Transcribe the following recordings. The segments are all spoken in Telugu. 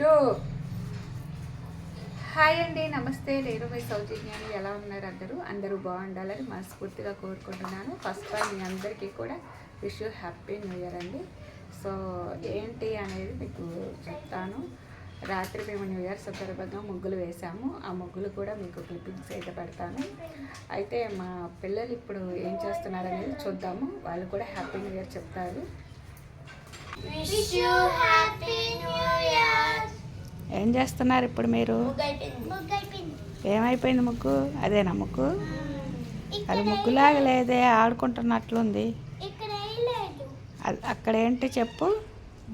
టూ. హాయ్ అండి నమస్తే. నేను మీ సౌజన్యాన్ని ఎలా ఉన్నారు అందరూ? అందరూ బాగుండాలని మనస్ఫూర్తిగా కోరుకుంటున్నాను. ఫస్ట్ ఆల్ మీ అందరికీ కూడా wish you happy new year అండి. సో ఏంటి అనేది మీకు చెప్తాను. రాత్రి మేము న్యూ ఇయర్ సందర్భంగా ముగ్గులు వేసాము ఆ ముగ్గులు కూడా మీకు క్లిప్పింగ్స్ అయితే పెడతాను. అయితే మా పిల్లలు ఇప్పుడు ఏం చేస్తున్నారు అనేది చూద్దాము. వాళ్ళు కూడా హ్యాపీ న్యూ ఇయర్ చెప్తారు. Wish you happy. ఏం చేస్తున్నారు ఇప్పుడు మీరు? ఏమైపోయింది ముగ్గు? అదేనా ముగ్గు? అది ముగ్గులాగా లేదే ఆడుకుంటున్నట్లుంది. అక్కడ ఏంటి చెప్పు?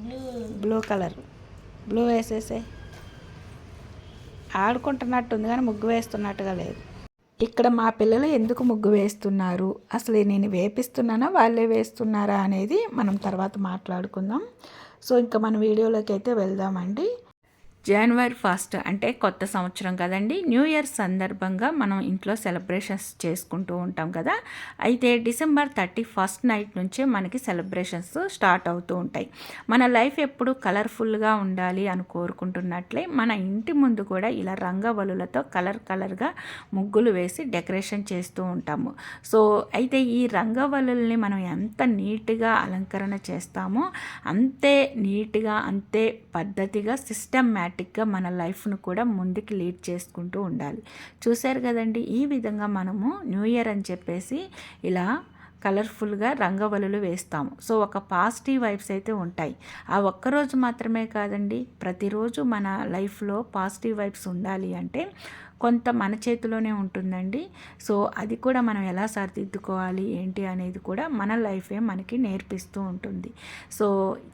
బ్లూ. Blue colour. బ్లూ వేసేసే. ఆడుకుంటున్నట్టుంది కానీ ముగ్గు వేస్తున్నట్టుగా లేదు. ఇక్కడ మా పిల్లలు ఎందుకు ముగ్గు వేస్తున్నారు? అసలు నేను వేపిస్తున్నానా వాళ్ళే వేస్తున్నారా అనేది మనం తర్వాత మాట్లాడుకుందాం. సో ఇంకా మన వీడియోలోకి అయితే వెళ్దామండి. జనవరి ఫస్ట్ అంటే కొత్త సంవత్సరం కదండి. న్యూ ఇయర్ సందర్భంగా మనం ఇంట్లో సెలబ్రేషన్స్ చేసుకుంటూ ఉంటాం కదా. అయితే డిసెంబర్ థర్టీ ఫస్ట్ నైట్ నుంచే మనకి సెలబ్రేషన్స్ స్టార్ట్ అవుతూ ఉంటాయి. మన లైఫ్ ఎప్పుడు కలర్ఫుల్గా ఉండాలి అని కోరుకుంటున్నట్లే మన ఇంటి ముందు కూడా ఇలా రంగవలులతో కలర్ కలర్గా ముగ్గులు వేసి డెకరేషన్ చేస్తూ ఉంటాము. సో అయితే ఈ రంగవల్లుల్ని మనం ఎంత నీట్గా అలంకరణ చేస్తామో అంతే నీట్గా అంతే పద్ధతిగా ఆటోమేటిక్గా మన లైఫ్ను కూడా ముందుకు లీడ్ చేసుకుంటూ ఉండాలి. చూశారు కదండి ఈ విధంగా మనము న్యూ ఇయర్ అని చెప్పేసి ఇలా కలర్ఫుల్గా రంగవల్లులు వేస్తాము. సో ఒక పాజిటివ్ వైబ్స్ అయితే ఉంటాయి. ఆ ఒక్కరోజు మాత్రమే కాదండి ప్రతిరోజు మన లైఫ్లో పాజిటివ్ వైబ్స్ ఉండాలి అంటే కొంత మన చేతిలోనే ఉంటుందండి. సో అది కూడా మనం ఎలా సరిదిద్దుకోవాలి ఏంటి అనేది కూడా మన లైఫే మనకి నేర్పిస్తూ ఉంటుంది. సో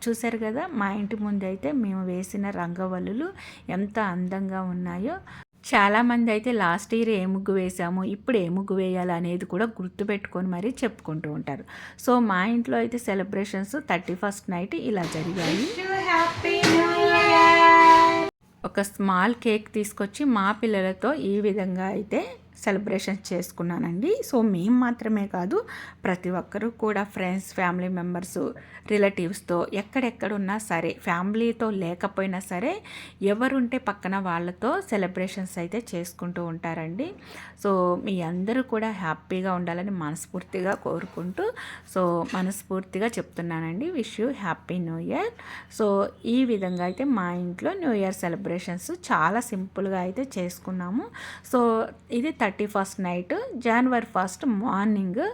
చూసారు కదా మా ఇంటి ముందు అయితే మేము వేసిన రంగవల్లులు ఎంత అందంగా ఉన్నాయో. చాలామంది అయితే లాస్ట్ ఇయర్ ఏ ముగ్గు వేసాము ఇప్పుడు ఏ ముగ్గు వేయాలి అనేది కూడా గుర్తుపెట్టుకొని మరీ చెప్పుకుంటూ ఉంటారు. సో మా ఇంట్లో అయితే సెలబ్రేషన్స్ థర్టీ ఫస్ట్ నైట్ ఇలా జరిగాయి. ఒక స్మాల్ కేక్ తీసుకొచ్చి మా పిల్లలతో ఈ విధంగా అయితే సెలబ్రేషన్స్ చేసుకున్నానండి. సో మేము మాత్రమే కాదు ప్రతి ఒక్కరూ కూడా ఫ్రెండ్స్ ఫ్యామిలీ మెంబర్స్ రిలేటివ్స్తో ఎక్కడెక్కడున్నా సరే ఫ్యామిలీతో లేకపోయినా సరే ఎవరుంటే పక్కన వాళ్ళతో సెలబ్రేషన్స్ అయితే చేసుకుంటూ ఉంటారండి. సో మీ అందరూ కూడా హ్యాపీగా ఉండాలని మనస్ఫూర్తిగా కోరుకుంటూ సో మనస్ఫూర్తిగా చెప్తున్నానండి. Wish you happy new year. So ఈ విధంగా అయితే మా ఇంట్లో న్యూ ఇయర్ సెలబ్రేషన్స్ చాలా సింపుల్గా అయితే చేసుకున్నాము. సో ఇది థర్టీ థర్టీ ఫస్ట్ నైట్ జనవరి ఫస్ట్ మార్నింగ్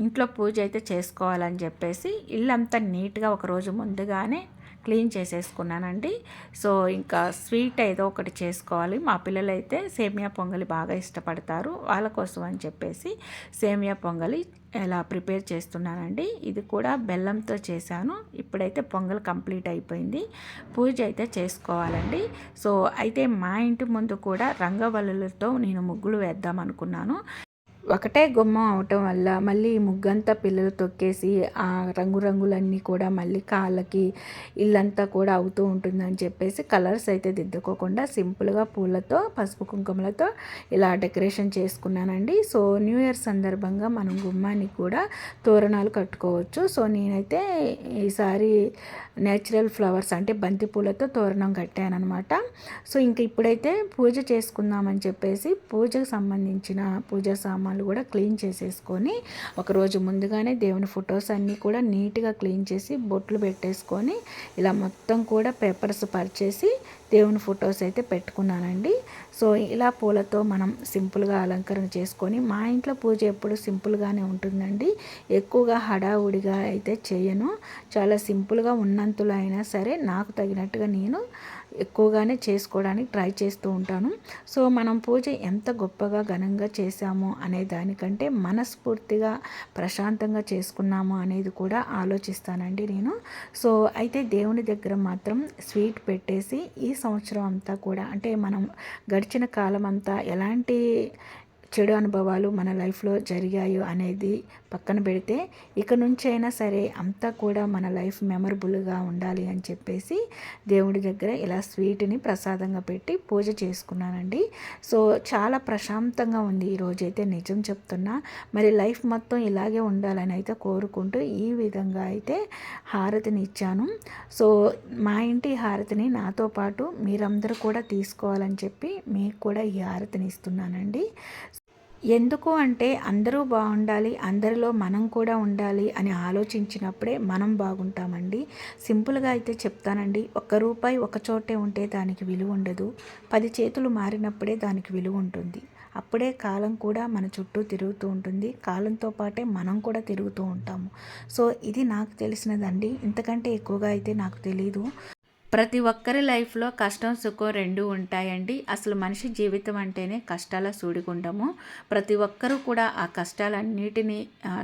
ఇంట్లో పూజ అయితే చేసుకోవాలని చెప్పేసి ఇల్లంతా నీట్గా ఒక రోజు ముందుగానే క్లీన్ చేసేసుకున్నానండి. సో ఇంకా స్వీట్ ఏదో ఒకటి చేసుకోవాలి. మా పిల్లలు అయితే సేమియా పొంగలి బాగా ఇష్టపడతారు. వాళ్ళ కోసం అని చెప్పేసి సేమియా పొంగలి ఎలా ప్రిపేర్ చేస్తున్నానండి. ఇది కూడా బెల్లంతో చేశాను. ఇప్పుడైతే పొంగల్ కంప్లీట్ అయిపోయింది. పూజ అయితే చేసుకోవాలండి. సో అయితే మా ఇంటి ముందు కూడా రంగవల్లులతో నేను ముగ్గులు వేద్దాం అనుకున్నాను. ఒకటే గుమ్మం అవటం వల్ల మళ్ళీ ముగ్గంతా పిల్లలు తొక్కేసి ఆ రంగురంగులన్నీ కూడా మళ్ళీ కాళ్ళకి ఇల్లంతా కూడా అవుతూ ఉంటుందని చెప్పేసి కలర్స్ అయితే దిద్దుకోకుండా సింపుల్గా పూలతో పసుపు కుంకుమలతో ఇలా డెకరేషన్ చేసుకున్నానండి. సో న్యూ ఇయర్ సందర్భంగా మనం గుమ్మానికి కూడా తోరణాలు కట్టుకోవచ్చు. సో నేనైతే ఈసారి నేచురల్ ఫ్లవర్స్ అంటే బంతి పూలతో తోరణం కట్టానమాట సో ఇంక ఇప్పుడైతే పూజ చేసుకుందామని చెప్పేసి పూజకు సంబంధించిన పూజా సామాన్లు కూడా క్లీన్ చేసేసుకొని ఒకరోజు ముందుగానే దేవుని ఫొటోస్ అన్నీ కూడా నీట్గా క్లీన్ చేసి బొట్లు పెట్టేసుకొని ఇలా మొత్తం కూడా పేపర్స్ పరిచేసి దేవుని ఫొటోస్ అయితే పెట్టుకున్నానండి. సో ఇలా పూలతో మనం సింపుల్గా అలంకరణ చేసుకొని మా ఇంట్లో పూజ ఎప్పుడు సింపుల్గానే ఉంటుందండి. ఎక్కువగా హడావుడిగా అయితే చేయను. చాలా సింపుల్గా ఉన్నంతలో అయినా సరే నాకు తగినట్టుగా నేను ఎక్కువగానే చేసుకోవడానికి ట్రై చేస్తూ ఉంటాను. సో మనం పూజ ఎంత గొప్పగా ఘనంగా చేశాము అనే దానికంటే మనస్ఫూర్తిగా ప్రశాంతంగా చేసుకున్నాము అనేది కూడా ఆలోచిస్తానండి నేను. సో అయితే దేవుని దగ్గర మాత్రం స్వీట్ పెట్టేసి ఈ సంవత్సరం అంతా కూడా అంటే మనం గడిచిన కాలం అంతా ఎలాంటి చెడు అనుభవాలు మన లైఫ్లో జరిగాయో అనేది పక్కన పెడితే ఇక నుంచి అయినా సరే అంతా కూడా మన లైఫ్ మెమరబుల్గా ఉండాలి అని చెప్పేసి దేవుడి దగ్గర ఇలా స్వీట్ని ప్రసాదంగా పెట్టి పూజ చేసుకున్నానండి. సో చాలా ప్రశాంతంగా ఉంది ఈరోజు అయితే నిజం చెప్తున్నా. మరి లైఫ్ మొత్తం ఇలాగే ఉండాలని అయితే కోరుకుంటూ ఈ విధంగా అయితే హారతిని ఇచ్చాను. సో మా ఇంటి హారతిని నాతో పాటు మీరందరూ కూడా తీసుకోవాలని చెప్పి మీకు కూడా ఈ హారతిని ఇస్తున్నానండి. ఎందుకు అంటే అందరూ బాగుండాలి అందరిలో మనం కూడా ఉండాలి అని ఆలోచించినప్పుడే మనం బాగుంటామండి. సింపుల్గా అయితే చెప్తానండి. ఒక్క రూపాయి ఒక చోటే ఉంటే దానికి విలువ ఉండదు. పది చేతులు మారినప్పుడే దానికి విలువ ఉంటుంది. అప్పుడే కాలం కూడా మన చుట్టూ తిరుగుతూ ఉంటుంది. కాలంతో పాటే మనం కూడా తిరుగుతూ ఉంటాము. సో ఇది నాకు తెలిసినదండి. ఇంతకంటే ఎక్కువగా అయితే నాకు తెలీదు. ప్రతి ఒక్కరి లైఫ్లో కష్టం సుఖం రెండు ఉంటాయండి. అసలు మనిషి జీవితం అంటేనే కష్టాల సూడిగుండము. ప్రతి ఒక్కరూ కూడా ఆ కష్టాలన్నిటినీ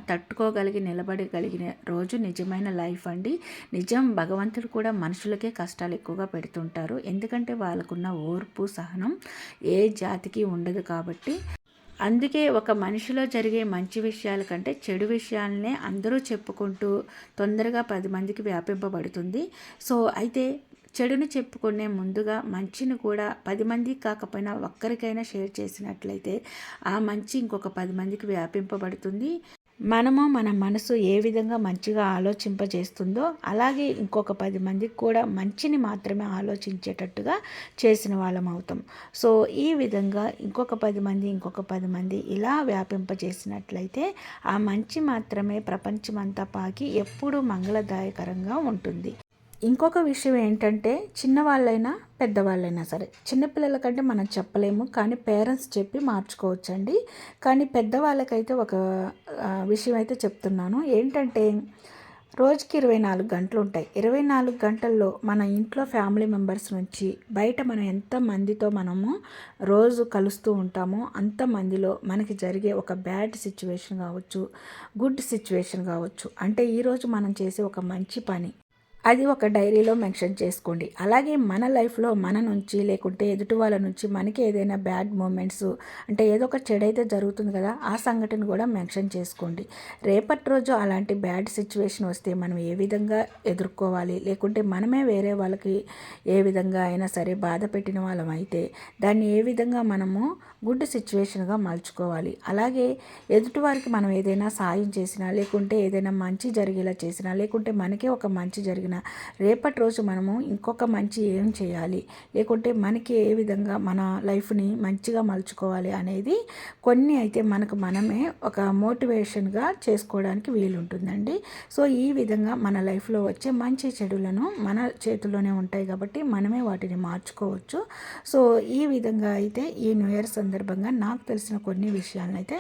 తట్టుకోగలిగి నిలబడగలిగిన రోజు నిజమైన లైఫ్ అండి. నిజం భగవంతుడు కూడా మనుషులకే కష్టాలు ఎక్కువగా పెడుతుంటారు. ఎందుకంటే వాళ్ళకున్న ఓర్పు సహనం ఏ జాతికి ఉండదు కాబట్టి. అందుకే ఒక మనిషిలో జరిగే మంచి విషయాల కంటే చెడు విషయాలనే అందరూ చెప్పుకుంటూ తొందరగా పది మందికి వ్యాపింపబడుతుంది. సో అయితే చెడును చెప్పుకునే ముందుగా మంచిని కూడా పది మందికి కాకపోయినా ఒక్కరికైనా షేర్ చేసినట్లయితే ఆ మంచి ఇంకొక పది మందికి వ్యాపింపబడుతుంది. మనము మన మనసు ఏ విధంగా మంచిగా ఆలోచింపజేస్తుందో అలాగే ఇంకొక పది మందికి కూడా మంచిని మాత్రమే ఆలోచించేటట్టుగా చేసిన వాళ్ళం అవుతాం. సో ఈ విధంగా ఇంకొక పది మంది ఇంకొక పది మంది ఇలా వ్యాపింపజేసినట్లయితే ఆ మంచి మాత్రమే ప్రపంచమంతా పాకి ఎప్పుడూ మంగళదాయకరంగా ఉంటుంది. ఇంకొక విషయం ఏంటంటే చిన్నవాళ్ళైనా పెద్దవాళ్ళైనా సరే చిన్నపిల్లల కంటే మనం చెప్పలేము కానీ పేరెంట్స్ చెప్పి మార్చుకోవచ్చండి. కానీ పెద్దవాళ్ళకైతే ఒక విషయం అయితే చెప్తున్నాను. ఏంటంటే రోజుకి ఇరవై నాలుగు గంటలు ఉంటాయి. ఇరవై నాలుగు గంటల్లో మన ఇంట్లో ఫ్యామిలీ మెంబర్స్ నుంచి బయట మనం ఎంత మందితో మనము రోజు కలుస్తూ ఉంటామో అంతమందిలో మనకి జరిగే ఒక బ్యాడ్ సిచ్యువేషన్ కావచ్చు గుడ్ సిచ్యువేషన్ కావచ్చు. అంటే ఈరోజు మనం చేసే ఒక మంచి పని అది ఒక డైరీలో మెన్షన్ చేసుకోండి. అలాగే మన లైఫ్లో మన నుంచి లేకుంటే ఎదుటి వాళ్ళ నుంచి మనకి ఏదైనా బ్యాడ్ మూమెంట్స్ అంటే ఏదో ఒక చెడైతే జరుగుతుంది కదా ఆ సంఘటన కూడా మెన్షన్ చేసుకోండి. రేపటి రోజు అలాంటి బ్యాడ్ సిచ్యువేషన్ వస్తే మనం ఏ విధంగా ఎదుర్కోవాలి? లేకుంటే మనమే వేరే వాళ్ళకి ఏ విధంగా అయినా సరే బాధ పెట్టిన వాళ్ళం అయితే దాన్ని ఏ విధంగా మనము గుడ్ సిచ్యువేషన్గా మలుచుకోవాలి? అలాగే ఎదుటివారికి మనం ఏదైనా సాయం చేసినా లేకుంటే ఏదైనా మంచి జరిగేలా చేసినా లేకుంటే మనకే ఒక మంచి జరిగిన రేపటి రోజు మనము ఇంకొక మంచి ఏం చేయాలి? లేకుంటే మనకి ఏ విధంగా మన లైఫ్ని మంచిగా మలుచుకోవాలి అనేది కొన్ని అయితే మనకు మనమే ఒక మోటివేషన్గా చేసుకోవడానికి వీలుంటుందండి. సో ఈ విధంగా మన లైఫ్లో వచ్చే మంచి చెడులను మన చేతుల్లోనే ఉంటాయి కాబట్టి మనమే వాటిని మార్చుకోవచ్చు. సో ఈ విధంగా అయితే ఈ న్యూ ఇయర్ సందర్భంగా నాకు తెలిసిన కొన్ని విషయాలను అయితే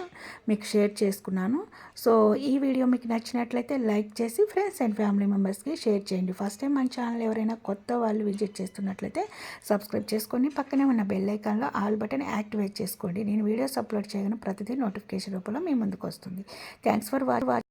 మీకు షేర్ చేసుకున్నాను. సో ఈ వీడియో మీకు నచ్చినట్లయితే లైక్ చేసి ఫ్రెండ్స్ అండ్ ఫ్యామిలీ మెంబర్స్కి షేర్ చేయండి. చేయండి. ఫస్ట్ టైం మన ఛానల్ ఎవరైనా కొత్త వాళ్ళు విజిట్ చేస్తున్నట్లయితే సబ్స్క్రైబ్ చేసుకొని పక్కనే ఉన్న బెల్ ఐకాన్లో ఆల్ బటన్ యాక్టివేట్ చేసుకోండి. నేను వీడియోస్ అప్లోడ్ చేయగానే ప్రతిదీ నోటిఫికేషన్ రూపంలో మీ ముందుకు వస్తుంది. Thanks for watch